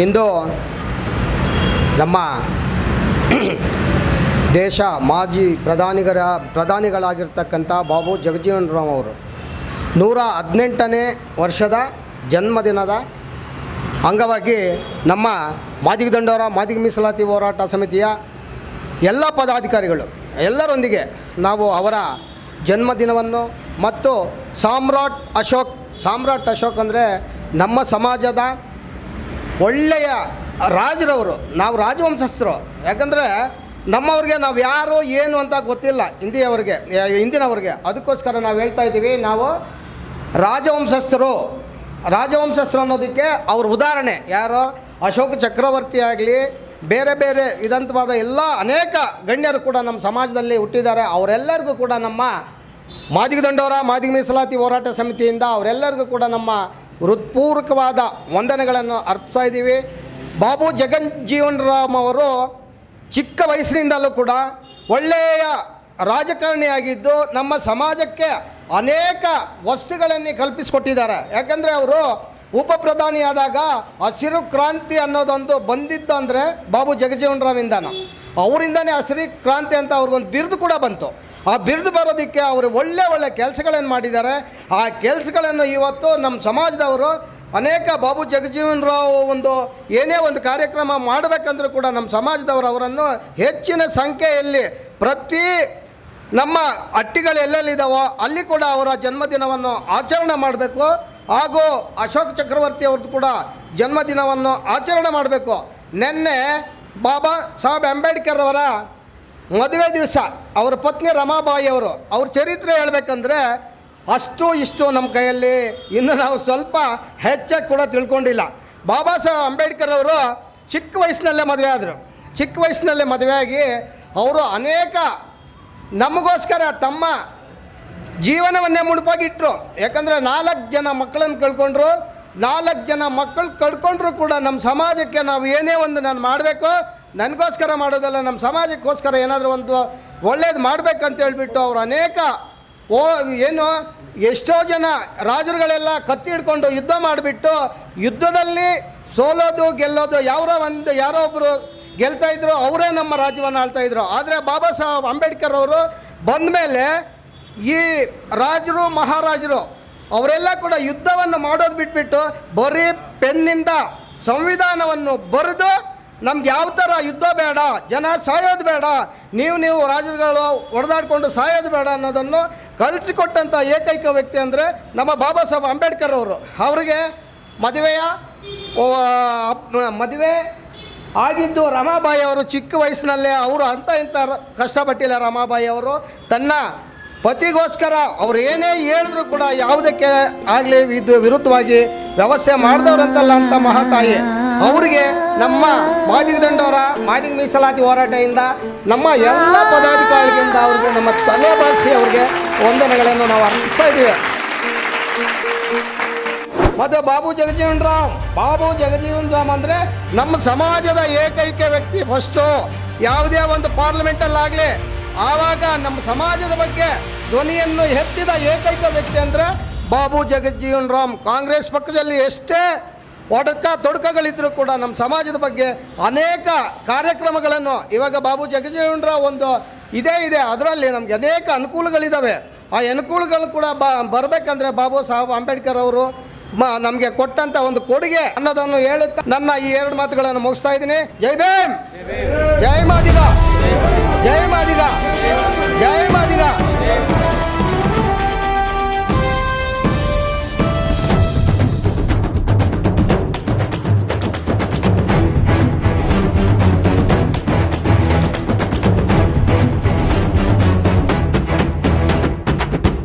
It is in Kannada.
ಇಂದು ನಮ್ಮ ದೇಶ ಮಾಜಿ ಪ್ರಧಾನಿಗರ ಪ್ರಧಾನಿಗಳಾಗಿರ್ತಕ್ಕಂಥ ಬಾಬು ಜಗಜೀವನ್ ರಾಮ್ ಅವರು. ನೂರ ಹದಿನೆಂಟನೇ ವರ್ಷದ ಜನ್ಮದಿನದ ಅಂಗವಾಗಿ ನಮ್ಮ ಮಾದಿಗ ದಂಡವರ ಮಾದಿಗ ಮೀಸಲಾತಿ ಹೋರಾಟ ಸಮಿತಿಯ ಎಲ್ಲ ಪದಾಧಿಕಾರಿಗಳು ಎಲ್ಲರೊಂದಿಗೆ ನಾವು ಅವರ ಜನ್ಮದಿನವನ್ನು ಮತ್ತು ಸಾಮ್ರಾಟ್ ಅಶೋಕ್ ಸಾಮ್ರಾಟ್ ಅಶೋಕ್ ಅಂದರೆ ನಮ್ಮ ಸಮಾಜದ ಒಳ್ಳೆಯ ರಾಜರವರು, ನಾವು ರಾಜವಂಶಸ್ಥರು. ಯಾಕಂದರೆ ನಮ್ಮವ್ರಿಗೆ ನಾವು ಯಾರು, ಏನು ಅಂತ ಗೊತ್ತಿಲ್ಲ ಹಿಂದಿಯವ್ರಿಗೆ ಹಿಂದಿನವ್ರಿಗೆ. ಅದಕ್ಕೋಸ್ಕರ ನಾವು ಹೇಳ್ತಾ ಇದ್ದೀವಿ, ನಾವು ರಾಜವಂಶಸ್ಥರು. ರಾಜವಂಶಸ್ಥರು ಅನ್ನೋದಕ್ಕೆ ಅವ್ರ ಉದಾಹರಣೆ. ಯಾರು? ಅಶೋಕ ಚಕ್ರವರ್ತಿ ಆಗಲಿ, ಬೇರೆ ಬೇರೆ ವಿಧಂತವಾದ ಎಲ್ಲ ಅನೇಕ ಗಣ್ಯರು ಕೂಡ ನಮ್ಮ ಸಮಾಜದಲ್ಲಿ ಹುಟ್ಟಿದ್ದಾರೆ. ಅವರೆಲ್ಲರಿಗೂ ಕೂಡ ನಮ್ಮ ಮಾದಿಗ ದಂಡೋರ ಮಾದಿಗ ಮೀಸಲಾತಿ ಹೋರಾಟ ಸಮಿತಿಯಿಂದ ಅವರೆಲ್ಲರಿಗೂ ಕೂಡ ನಮ್ಮ ಹೃತ್ಪೂರ್ವಕವಾದ ವಂದನೆಗಳನ್ನು ಅರ್ಪಿಸ್ತಾ ಇದ್ದೀವಿ. ಬಾಬು ಜಗಜ್ಜೀವನ್ ರಾಮ್ ಅವರು ಚಿಕ್ಕ ವಯಸ್ಸಿನಿಂದಲೂ ಕೂಡ ಒಳ್ಳೆಯ ರಾಜಕಾರಣಿಯಾಗಿದ್ದು ನಮ್ಮ ಸಮಾಜಕ್ಕೆ ಅನೇಕ ವಸ್ತುಗಳನ್ನು ಕಲ್ಪಿಸಿಕೊಟ್ಟಿದ್ದಾರೆ. ಯಾಕಂದರೆ ಅವರು ಉಪ ಪ್ರಧಾನಿಯಾದಾಗ ಹಸಿರು ಕ್ರಾಂತಿ ಅನ್ನೋದೊಂದು ಬಂದಿದ್ದು ಅಂದರೆ ಬಾಬು ಜಗಜೀವನ್ ರಾಮಿಂದನ ಅವರಿಂದನೇ ಹಸಿರು ಕ್ರಾಂತಿ ಅಂತ ಅವ್ರಿಗೊಂದು ಬಿರುದು ಕೂಡ ಬಂತು. ಆ ಬಿರುದು ಬರೋದಕ್ಕೆ ಅವರು ಒಳ್ಳೆ ಒಳ್ಳೆ ಕೆಲಸಗಳನ್ನು ಮಾಡಿದ್ದಾರೆ. ಆ ಕೆಲಸಗಳನ್ನು ಇವತ್ತು ನಮ್ಮ ಸಮಾಜದವರು ಅನೇಕ ಬಾಬು ಜಗಜೀವನ್ ರಾವ್ ಒಂದು ಏನೇ ಒಂದು ಕಾರ್ಯಕ್ರಮ ಮಾಡಬೇಕಂದ್ರೂ ಕೂಡ ನಮ್ಮ ಸಮಾಜದವರು ಅವರನ್ನು ಹೆಚ್ಚಿನ ಸಂಖ್ಯೆಯಲ್ಲಿ ಪ್ರತಿ ನಮ್ಮ ಹಟ್ಟಿಗಳು ಎಲ್ಲೆಲ್ಲಿದ್ದಾವೋ ಅಲ್ಲಿ ಕೂಡ ಅವರ ಜನ್ಮದಿನವನ್ನು ಆಚರಣೆ ಮಾಡಬೇಕು. ಹಾಗೂ ಅಶೋಕ್ ಚಕ್ರವರ್ತಿ ಅವ್ರದ್ದು ಕೂಡ ಜನ್ಮದಿನವನ್ನು ಆಚರಣೆ ಮಾಡಬೇಕು. ನಿನ್ನೆ ಬಾಬಾ ಸಾಹೇಬ್ ಅಂಬೇಡ್ಕರ್ ಅವರ ಮದುವೆ ದಿವಸ, ಅವರ ಪತ್ನಿ ರಮಾಬಾಯಿ ಅವರು, ಅವ್ರ ಚರಿತ್ರೆ ಹೇಳಬೇಕಂದ್ರೆ ಅಷ್ಟು ಇಷ್ಟು ನಮ್ಮ ಕೈಯಲ್ಲಿ ಇನ್ನು ನಾವು ಸ್ವಲ್ಪ ಹೆಚ್ಚಾಗಿ ಕೂಡ ತಿಳ್ಕೊಂಡಿಲ್ಲ. ಬಾಬಾ ಸಾಹೇಬ್ ಅಂಬೇಡ್ಕರ್ ಅವರು ಚಿಕ್ಕ ವಯಸ್ಸಿನಲ್ಲೇ ಮದುವೆ ಆದರು. ಚಿಕ್ಕ ವಯಸ್ಸಿನಲ್ಲೇ ಮದುವೆಯಾಗಿ ಅವರು ಅನೇಕ ನಮಗೋಸ್ಕರ ತಮ್ಮ ಜೀವನವನ್ನೇ ಮುಡುಪಾಗಿಟ್ಟರು ಯಾಕಂದರೆ ನಾಲ್ಕು ಜನ ಮಕ್ಕಳನ್ನು ಕಳ್ಕೊಂಡ್ರು. ನಾಲ್ಕು ಜನ ಮಕ್ಕಳು ಕಳ್ಕೊಂಡ್ರು ಕೂಡ ನಮ್ಮ ಸಮಾಜಕ್ಕೆ ನಾವು ಏನೇ ಒಂದು ನಾನು ಮಾಡಬೇಕು ನನಗೋಸ್ಕರ ಮಾಡೋದಲ್ಲ ನಮ್ಮ ಸಮಾಜಕ್ಕೋಸ್ಕರ ಏನಾದರೂ ಒಂದು ಒಳ್ಳೇದು ಮಾಡಬೇಕಂತ ಹೇಳ್ಬಿಟ್ಟು ಅವರು ಅನೇಕ ಓ, ಏನು ಎಷ್ಟೋ ಜನ ರಾಜರುಗಳೆಲ್ಲ ಕತ್ತಿ ಹಿಡ್ಕೊಂಡು ಯುದ್ಧ ಮಾಡಿಬಿಟ್ಟು ಯುದ್ಧದಲ್ಲಿ ಸೋಲೋದು, ಗೆಲ್ಲೋದು ಯಾರೋ ಒಂದು, ಯಾರೋ ಒಬ್ಬರು ಗೆಲ್ತಾ ಇದ್ರು, ಅವರೇ ನಮ್ಮ ರಾಜ್ಯವನ್ನು ಆಳ್ತಾ ಇದ್ರು. ಆದರೆ ಬಾಬಾ ಸಾಹೇಬ್ ಅಂಬೇಡ್ಕರ್ ಅವರು ಬಂದ ಮೇಲೆ ಈ ರಾಜರು, ಮಹಾರಾಜರು ಅವರೆಲ್ಲ ಕೂಡ ಯುದ್ಧವನ್ನು ಮಾಡೋದು ಬಿಟ್ಬಿಟ್ಟು ಬರೀ ಪೆನ್ನಿಂದ ಸಂವಿಧಾನವನ್ನು ಬರೆದು ನಮ್ಗೆ ಯಾವ ಥರ ಯುದ್ಧ ಬೇಡ, ಜನ ಸಾಯೋದು ಬೇಡ, ನೀವು ನೀವು ರಾಜರುಗಳು ಹೊಡೆದಾಡ್ಕೊಂಡು ಸಾಯೋದು ಬೇಡ ಅನ್ನೋದನ್ನು ಕಲಿಸಿಕೊಟ್ಟಂಥ ಏಕೈಕ ವ್ಯಕ್ತಿ ಅಂದರೆ ನಮ್ಮ ಬಾಬಾ ಸಾಹೇಬ್ ಅಂಬೇಡ್ಕರ್ ಅವರು. ಅವರಿಗೆ ಮದುವೆಯ ಮದುವೆ ಆಗಿದ್ದು ರಮಾಬಾಯಿ ಅವರು ಚಿಕ್ಕ ವಯಸ್ಸಿನಲ್ಲೇ ಅವರು ಅಂತ ಇಂಥ ಕಷ್ಟಪಟ್ಟಿಲ್ಲ ರಮಾಬಾಯಿ ಅವರು. ತನ್ನ ಪತಿಗೋಸ್ಕರ ಅವ್ರು ಏನೇ ಹೇಳಿದ್ರು ಕೂಡ ಯಾವುದಕ್ಕೆ ಆಗಲಿ, ಇದು ವಿರುದ್ಧವಾಗಿ ವ್ಯವಸ್ಥೆ ಮಾಡಿದವ್ರಂತಲ್ಲ ಅಂತ ಮಹಾತಾಯಿ. ಅವರಿಗೆ ನಮ್ಮ ಮಾದಿಗ ದಂಡವರ ಮಾದಿಗ ಮೀಸಲಾತಿ ಹೋರಾಟದಿಂದ ನಮ್ಮ ಎಲ್ಲ ಪದಾಧಿಕಾರಿಗಳಿಂದ ಅವ್ರಿಗೆ, ನಮ್ಮ ತಲೆ ಬಾಗಿಸಿ ಅವ್ರಿಗೆ ವಂದನೆಗಳನ್ನು ನಾವು ಅರ್ಪಿಸ್ತಾ ಇದ್ದೀವಿ. ಮತ್ತು ಬಾಬು ಜಗಜೀವನ್ ರಾಮ್ ಬಾಬು ಜಗಜೀವನ್ ರಾಮ್ ಅಂದರೆ ನಮ್ಮ ಸಮಾಜದ ಏಕೈಕ ವ್ಯಕ್ತಿ ಫಸ್ಟು ಯಾವುದೇ ಒಂದು ಪಾರ್ಲಿಮೆಂಟಲ್ಲಾಗಲಿ ಆವಾಗ ನಮ್ಮ ಸಮಾಜದ ಬಗ್ಗೆ ಧ್ವನಿಯನ್ನು ಎತ್ತಿದ ಏಕೈಕ ವ್ಯಕ್ತಿ ಅಂದರೆ ಬಾಬು ಜಗಜ್ಜೀವನ್ ರಾಮ್ ಕಾಂಗ್ರೆಸ್ ಪಕ್ಷದಲ್ಲಿ ಎಷ್ಟೇ ಒಡಕ ತೊಡಕಗಳಿದ್ದರೂ ಕೂಡ ನಮ್ಮ ಸಮಾಜದ ಬಗ್ಗೆ ಅನೇಕ ಕಾರ್ಯಕ್ರಮಗಳನ್ನು ಇವಾಗ ಬಾಬು ಜಗಜೀವನರ ಒಂದು ಇದೇ ಇದೆ. ಅದರಲ್ಲಿ ನಮಗೆ ಅನೇಕ ಅನುಕೂಲಗಳಿದ್ದಾವೆ ಆ ಅನುಕೂಲಗಳು ಕೂಡ ಬ ಬರಬೇಕಂದ್ರೆ ಬಾಬು ಸಾಹೇಬ್ ಅಂಬೇಡ್ಕರ್ ಅವರು ಮ ನಮಗೆ ಕೊಟ್ಟಂತ ಒಂದು ಕೊಡುಗೆ ಅನ್ನೋದನ್ನು ಹೇಳುತ್ತಾ ನನ್ನ ಈ ಎರಡು ಮಾತುಗಳನ್ನು ಮುಗಿಸ್ತಾ ಇದ್ದೀನಿ. ಜೈ ಭೀಮ್! ಜೈ ಮಾದಿಗ!